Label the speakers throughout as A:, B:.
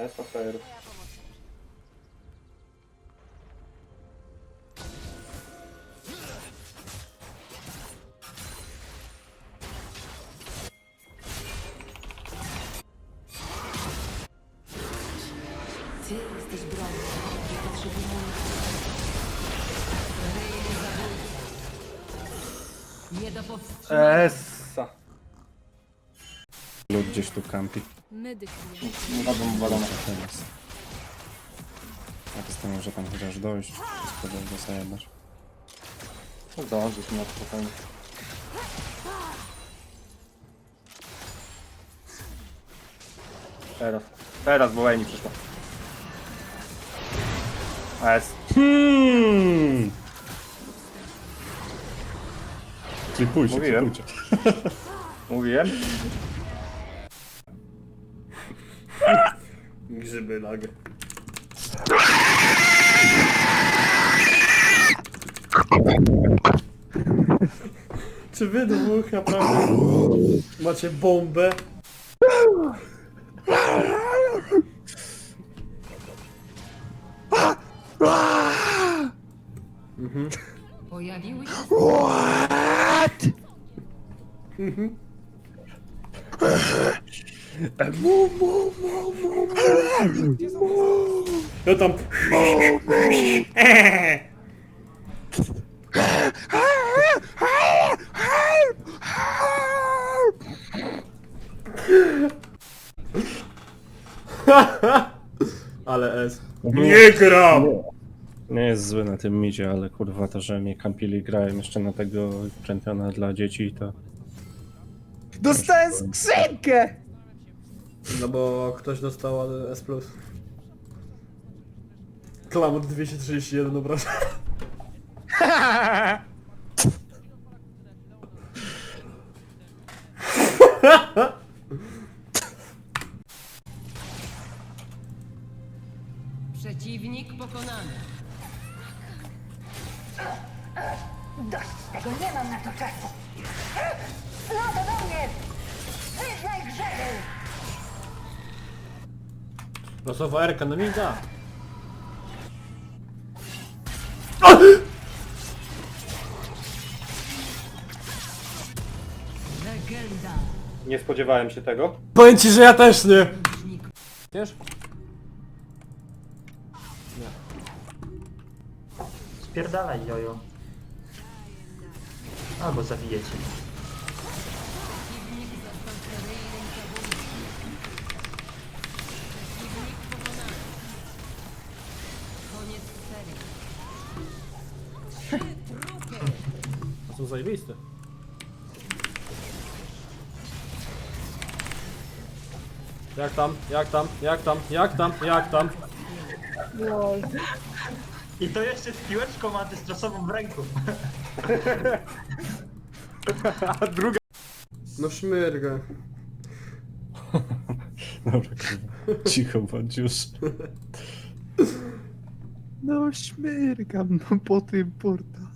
A: Esa fajerów.
B: Ty jesteś bronią. Nie potrzebuję Ryjny zabójca. Nie do powstrzymania.
A: Essa.
C: Lud gdzieś tu kampi.
B: Klient.
C: Teraz. To z tym może tam chociaż dojść. Wszystko dobrze zajadasz.
A: Zdążysz na spokojnie. Teraz. Teraz, bo Eni przyszła. Es.
C: Hmm. Klipujcie,
A: Mówiłem.
C: klipujcie.
A: Mówiłem. Grzyby lag.
D: Czy wy dwóch naprawdę macie bombę?
B: Pojawiły się
D: Ja tam... Ale S. Nie gram!
C: Nie jest zły na tym midzie, ale kurwa to, że mnie kampili grają jeszcze na tego czempiona dla dzieci, to
E: Dostałem skrzynkę!
D: No bo ktoś dostał S+. Klamot 231 obrażeń. Losowa Erka, no mi da.
B: Legenda.
A: Nie spodziewałem się tego.
D: Powiem ci, że ja też nie. Wiesz?
E: Spierdalaj, jojo. Albo zabijecie.
B: Przeciwnik
D: zajebiste. Jak tam, jak tam, jak tam, jak tam, jak tam?
E: I to jeszcze z piłeczką antystresową w ręku.
D: No szmyrga.
C: dobra kurwa. Cicho bądź już.
F: No śmiergam no, po tym portalu.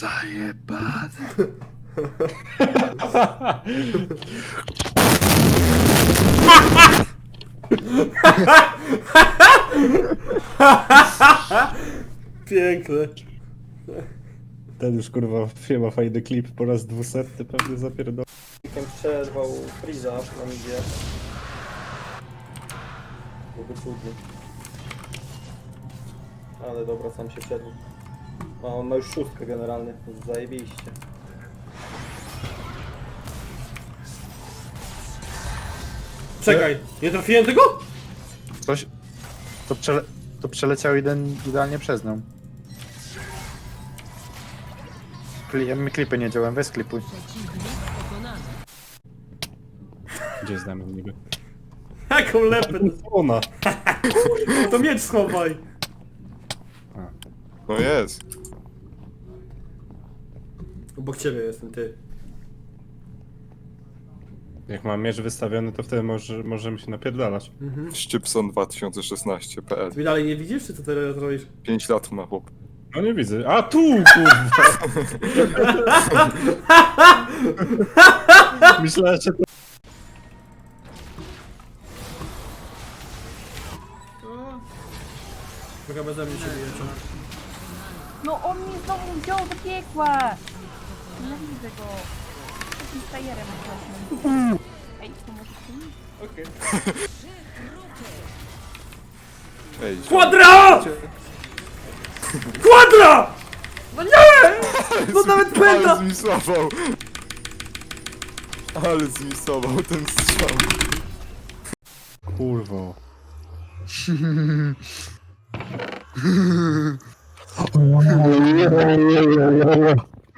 F: Zajebane.
D: Piękne.
C: Ten już kurwa firma fajny klip po raz dwusetny pewnie zapierdol.
A: Ten przerwał Freeza na midzie. Byłby trudny. Ale dobra, sam się wszedł. A on ma już szóstkę generalnie, zajebiście.
D: Czekaj, nie trafiłem tego?
F: Coś... To, przele... to przeleciał jeden idealnie przez nią. Kli... Mi klipy nie działają, weź klipuj.
B: Przeciwnik pokonany.
C: Gdzie Damian niby?
D: Jaką lepę?
C: Ona!
D: To miecz schowaj.
G: No jest.
D: Obok ciebie jestem ty.
C: Jak mam miecz wystawiony, to wtedy może, możemy się napierdalać.
G: Szczypson 2016.pl
D: Ty dalej nie widzisz, czy co teraz robisz?
G: 5 lat ma chłop.
C: No nie widzę. A tu kurwa! Myślałem, że to...
D: Trochę beze mnie się bijecie.
H: No on mnie znowu wziął do piekła! Nienawidzę go. Takim frajerem strasznym. Ej, pomożesz mi?
G: Ej,
D: Quadra! Quadra! No nie! No nawet
G: Ale
D: pęta!
G: zmisował! Ale zmisował ten strzał.
F: Kurwo.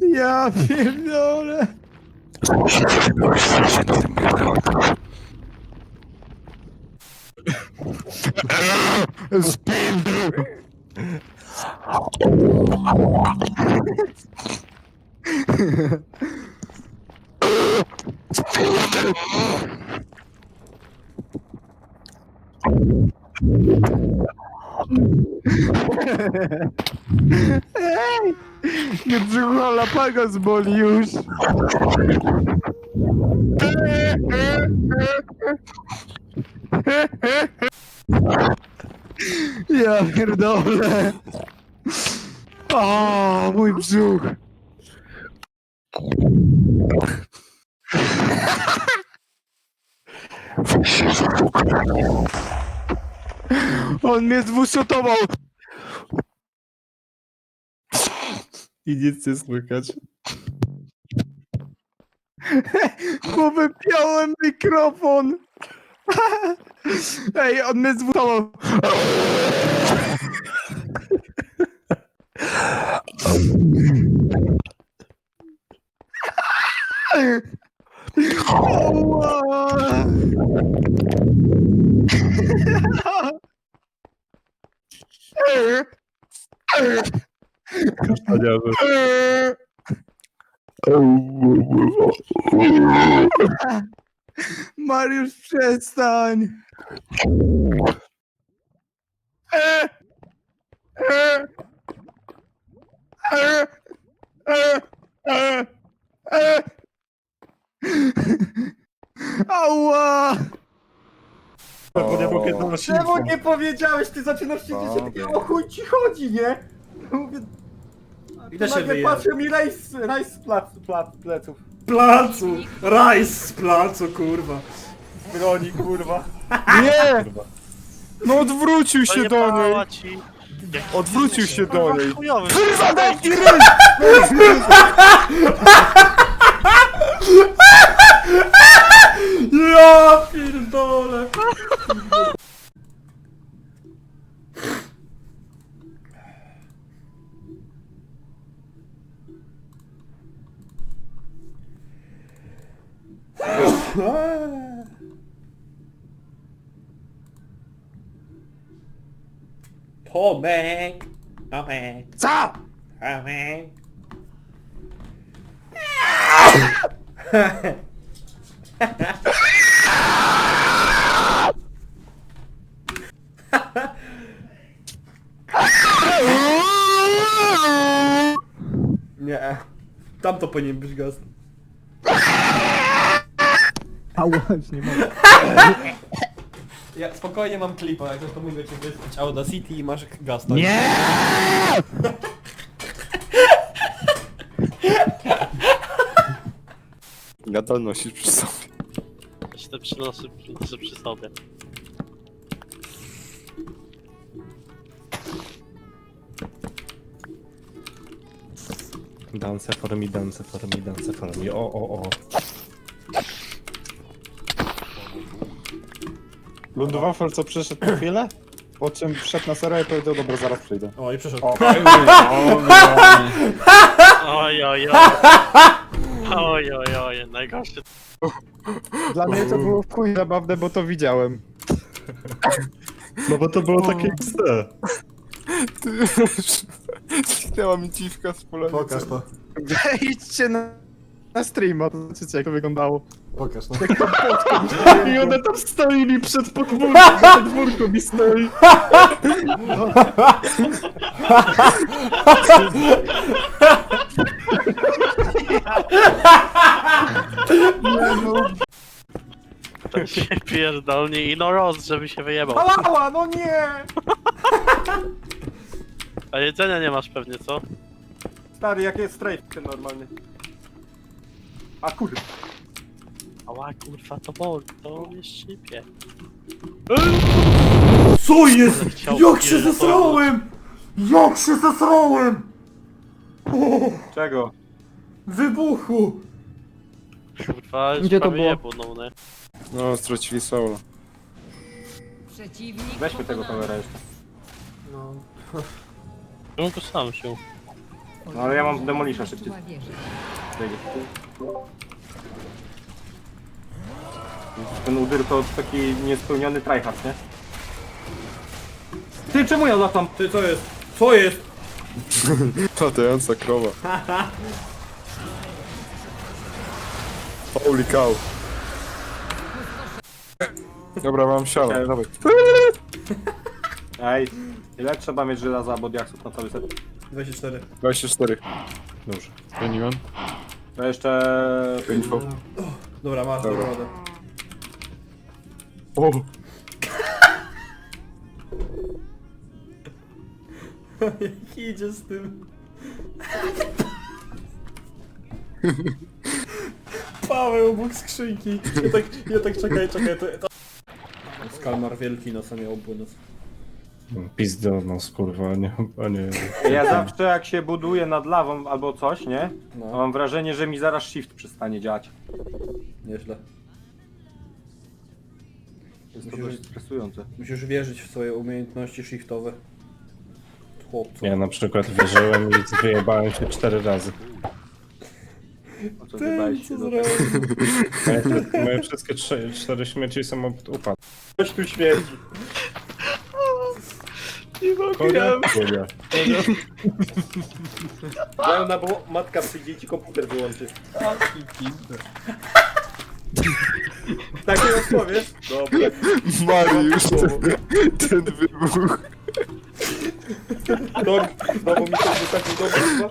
F: Ja pierdolę. Spindy! Ej! Nie brzucha lapaga zboli już. Ja pierdolę. O, mój brzuch. On mnie zwuszotował. I nic nie słychać. Bo wypiąłem mikrofon. Ej, on mnie zwutował. Ała. Mariusz, przestań! E! E! E! E! E! E! Ała!
A: Czemu nie powiedziałeś? Ty zaczynasz się
G: Dobra.
A: takiego o chuj ci chodzi, nie? Mówię...
D: Idę się
A: Nagle patrzę mi rejs, rejs z plac, plac, pleców.
D: Placu! Rajs z placu, kurwa.
A: Broni, kurwa.
G: Nie! No odwrócił się do niej! Odwrócił się do niej!
F: Kurwa, zamknij
D: Ja pierdolę! Tomek! Tomek!
F: Co?
D: Tomek! Nie. Tam to powinien być gaz.
F: nie mogę.
D: Ja spokojnie mam klipa, jak to mówię ci wysłać Audacity i masz gaz, tak?
F: Nie!
G: Nadal nosisz przy sobie.
I: się to przynoszę, przynoszę przy sobie.
C: Dance for me, dance for me, dance for me. O, o, o.
F: Lundwafel co przyszedł na chwilę? Po czym wszedł na serio i powiedział, dobra, zaraz przyjdę.
D: O, i przeszedł.
F: O,
I: Oj, oj, oj. Oj, oj, oj, najgorszy.
F: Dla mnie to było w chuj zabawne, bo to widziałem. No bo to było takie XD.
G: Zniknęła mi dziwka z pola.
D: Pokaż to.
F: Wejdźcie na, na streama, to zobaczycie jak to wyglądało.
D: Pokaż no.
F: I one tam stoili przed podwórkiem, przed podwórką mi stoi.
I: To się pierdolnie i no roz, żeby się wyjebał.
D: Ała, no nie!
I: A jedzenia nie masz pewnie, co?
D: Stary, jak jest strafe normalny. A kurde.
I: Ała, kurwa, to boli, to mnie szczypie.
D: Co jest? Jak się zesrałem! Jak się zesrałem! Czego? Wybuchu!
I: Kurwa,
H: Gdzie to było?
I: jebło, no?
G: No, stracili soula.
J: Przeciwnik
D: Weźmy tego
J: pokonany.
D: kamera jeszcze. No.
I: No to sam się.
D: No ale ja mam demolisza szybciej.
J: Wieża.
D: Ten udyr to taki niespełniony tryhard, nie? Ty, czemu ja latam? Ty, co jest? Co jest?
G: Latająca krowa. Holy cow. Dobra, mam siano, dawaj.
D: Ej, ile trzeba mieć żelaza albo diaksów na cały set? 24.
G: 24. Dobrze. Goniłem.
D: To jeszcze...
G: Info.
D: Dobra, masz,
G: Dobra.
D: dobra.
G: O!
D: Jak idzie z tym? Paweł obok skrzynki. Ja tak, ja tak czekaj, czekaj, to... to... Skalmar wielki nosa miał płynąć.
C: Pizdo, no skurwa, nie, a nie.
A: Ja zawsze jak się buduję nad lawą albo coś, nie? To
D: No,
A: mam wrażenie, że mi zaraz shift przestanie działać.
D: nieźle.
A: Jest to
D: Musisz-
A: dość stresujące.
D: Musisz wierzyć w swoje umiejętności shiftowe. Chłopcu.
C: Ja na przykład wierzyłem i wyjebałem się cztery razy.
A: O co
D: co
A: się do
D: zrobił?
C: Moje, wszystkie- moje wszystkie trzy, cztery śmierci są od upadku.
A: Coś tu śmierdzi.
C: Konia? Konia.
A: Pełna, bo matka przyjdzie i ci komputer wyłączy. Takie odpowie? Dobra.
G: Mariusz, ten, ten wybuch.
A: No, znowu mi się wysadził do chyba.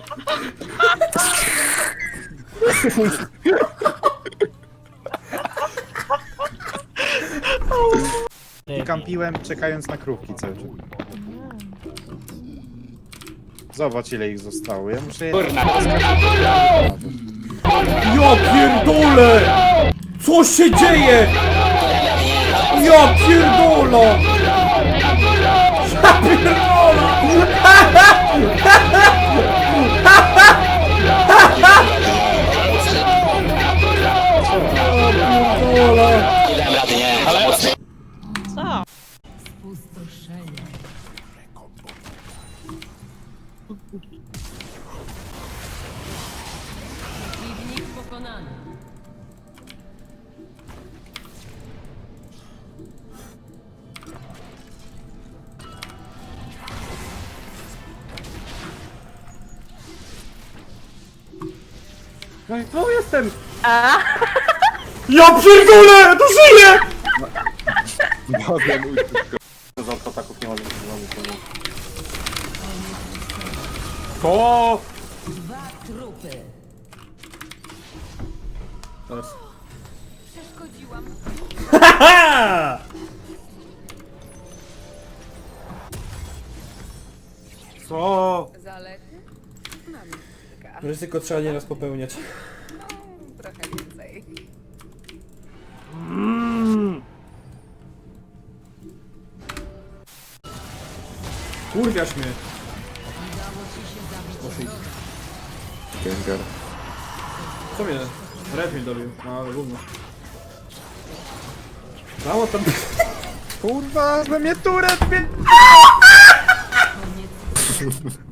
F: Kampiłem czekając na krówki cały czas. Zobacz ile ich zostało, ja muszę je...
D: Ja pierdolę! Co się dzieje? Ja pierdolę! Ja pierdolę!
A: No i co jestem?
D: Ja pierdolę! To żyje!
G: Ładnie uciekł.
A: Z autoataków nie mogę zrobić.
D: O!
J: Dwa trupy.
K: Przeszkodziłam.
D: Ryzyko trzeba nieraz popełniać.
K: Trochę więcej.
D: Kurwiasz mnie.
G: Gengar.
D: Co mnie? Redfield dobił. No ale gówno. Mało tam...
F: Kurwa, we mnie turet, mnie...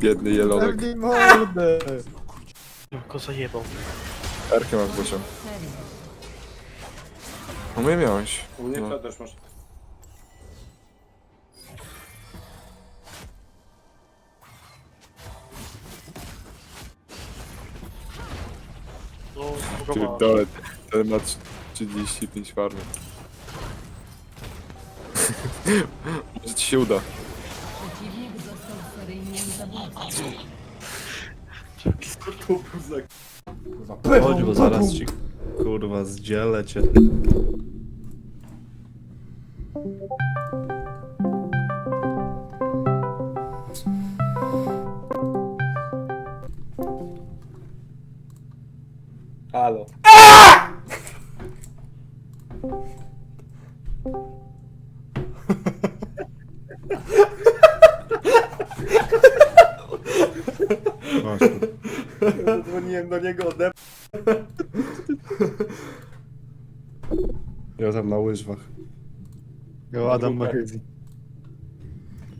G: Biedny jelonek.
F: Zamknij mordę!
I: Go zajebał.
G: Erkę masz Bocian. No mnie miałeś.
L: U mnie
G: No.
L: to też masz.
I: No,
G: Ty dole, ten ma 35 farmy. Może ci się uda.
B: Przeciwnik został seryjnym zabójcą.
C: Chodź, bo zaraz ci kurwa zdzielę cię.
A: Do niego ode...
C: Ja tam na łyżwach.
F: Go Adam Mackenzie.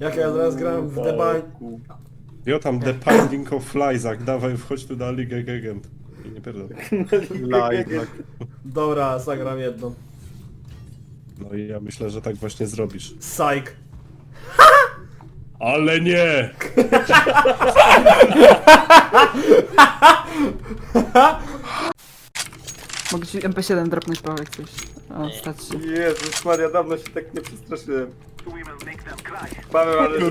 D: Jak ja zaraz gram w The Bind.
C: Ja tam The Binding of Isaac, dawaj wchodź tu na Ligę Gegend. I nie pierdol.
F: Live.
D: Dobra, zagram jedną.
C: No i ja myślę, że tak właśnie zrobisz.
D: Psych.
C: Ale nie!
H: Mogę ci MP7 dropnąć, Paweł, jak coś. O, stać się.
A: Jezus Maria, dawno się tak nie przestraszyłem. Paweł, ale
C: cry.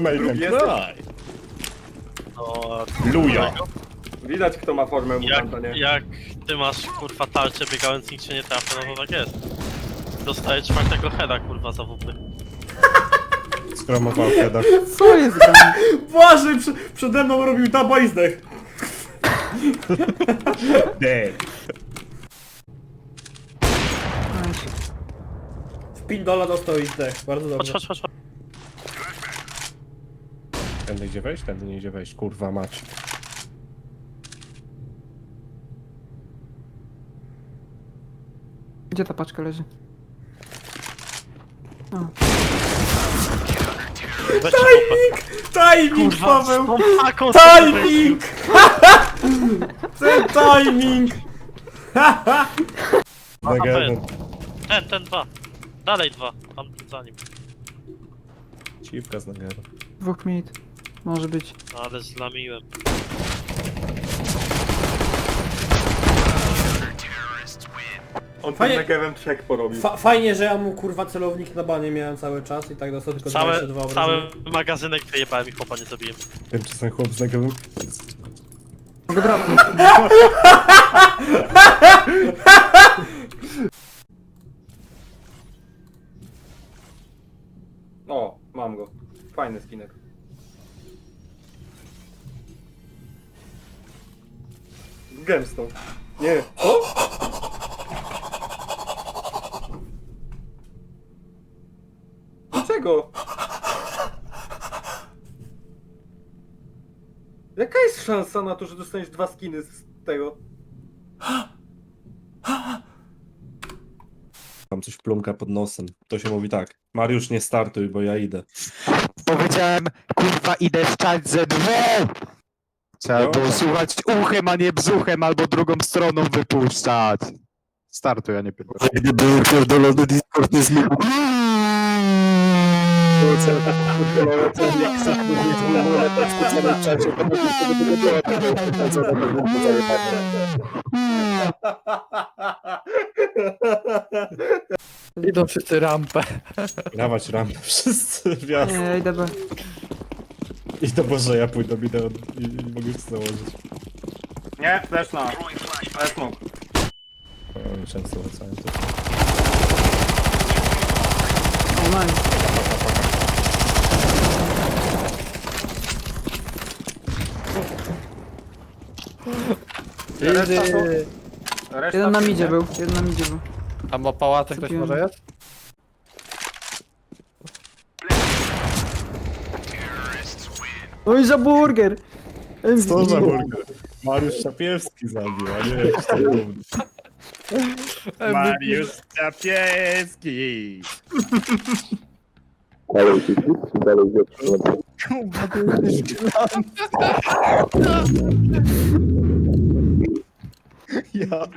I: No,
C: Luja!
A: Widać kto ma formę
I: jak,
A: mutanta, nie?
I: jak ty masz kurwa tarczę biegając nikt się nie trafia, no to tak jest. Dostaję czwartego heada kurwa za wupy.
C: Skromował heada.
H: Co jest grane?
D: Błażej prze, przede mną robił taba i zdech.
C: Dead.
D: W pindola dostał i zdech. Bardzo
I: Chodź,
D: dobrze.
I: chodź, chodź, chodź.
C: Tędy idzie wejść? Tędy nie idzie wejść, kurwa mać.
H: Gdzie ta paczka leży? O.
I: Weźcie wupę.
D: Timing,
I: Kurwa, z
D: Paweł!
I: tą paką
D: Timing! Ten timing!
C: Negeven.
I: Ten, ten dwa. Dalej dwa. Tam za nim.
C: Ciwka z Negeven.
H: Dwóch minut. Może być.
I: Ale zlamiłem.
A: On
D: Fajnie-
A: ten Negevem trzech porobił.
D: Fa fajnie, że ja mu kurwa celownik na banie miałem cały czas i tak dostał tylko
I: Cały,
D: 22
I: cały
D: obrażenia.
I: magazynek wyjebałem i chłopa nie zabiłem.
C: Tymczasem chłop z Negeven.
H: Mogę.
A: O, mam go. Fajny skinek. Z gemstą. Nie. O! Dlaczego? Jaka jest szansa na to, że dostaniesz dwa skiny z tego?
C: Tam coś plumka pod nosem. To się mówi tak. Mariusz nie startuj, bo ja idę.
F: Powiedziałem, kurwa, idę szczać ze dwóch! Trzeba
C: No.
F: było słuchać uchem, a nie brzuchem, albo drugą stroną wypuszczać. Startuj, a nie pierdolę. Gdyby pierdolony Discord nie zmienił.
E: Idą wszyscy rampę.
C: Dawać rampę wszyscy wjazd.
H: Nie, idę B.
C: I to Boże, ja pójdę idę i, i mogę się założyć.
L: Nie, flash na. Flash smoke.
C: O, często wracają to.
H: O, nice.
L: Reszta są... Reszta
H: Jeden na
L: są-
H: midzie był, jeden na midzie był.
E: A ma pałace ktoś
H: Kupiłem.
E: może jest?
H: No i za burger!
C: Co za burger? Mariusz Czapiewski zabił, a nie jakiś tam gówno.
F: Mariusz Czapieski! Kurwa, to jest Ja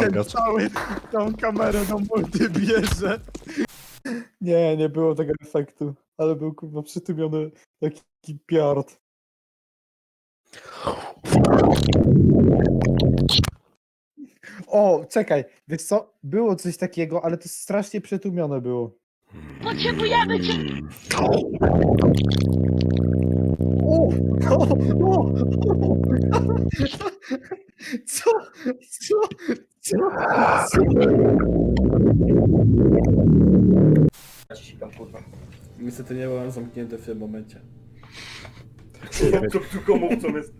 F: ten cały tą kamerę do multi bierze. Nie, nie było tego efektu, ale był kurwa przytłumiony taki piard. O, czekaj, wiesz co? Było coś takiego, ale to strasznie przytłumione było.
M: Potrzebujemy cię!
F: O, o, o, Co? Co? Co? Co?
D: Niestety nie byłem zamknięty w tym momencie.
A: To tylko mówcą jest.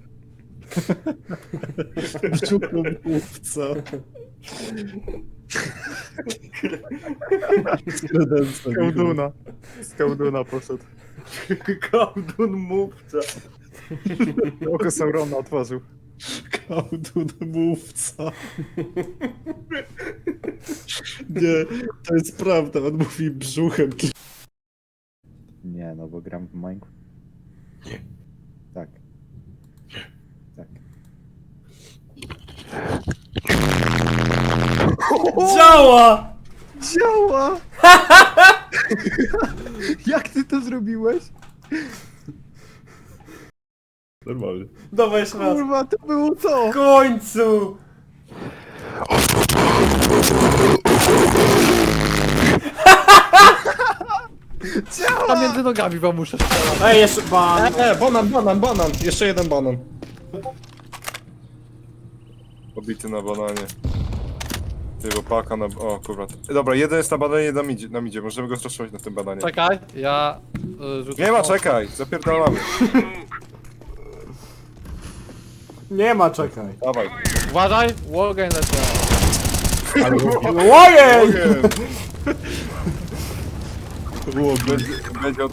F: Żuklubówca. Kołduna. Z kołduna poszedł.
A: Kołdun mówca.
F: Oko Saurona otworzył. Kołdun mówca. Nie, to jest prawda, on mówi brzuchem. Nie, no bo gram w Minecraft. Nie. Tak. Tak.
D: Działa!
F: Działa! Jak ty to zrobiłeś? Normalnie.
D: Dawaj jeszcze raz.
F: Kurwa, to było to!
D: W końcu!
E: Tam między nogami wam muszę strzelać.
D: Ej, jeszcze ban!
C: E, banan, banan, banan! Jeszcze jeden banan.
F: Obity na bananie. Ty, bo paka na... O, kurwa. Dobra, jeden jest na bananie, jeden idzie. Nam idzie. Możemy go straszować na tym bananie.
E: Czekaj, ja y, rzucę...
F: Nie ma, czekaj! Zapierdalamy.
D: Nie ma, czekaj.
F: Dawaj.
E: Uważaj, Wargame lecę.
D: Ojej!
F: Będzie, będzie od...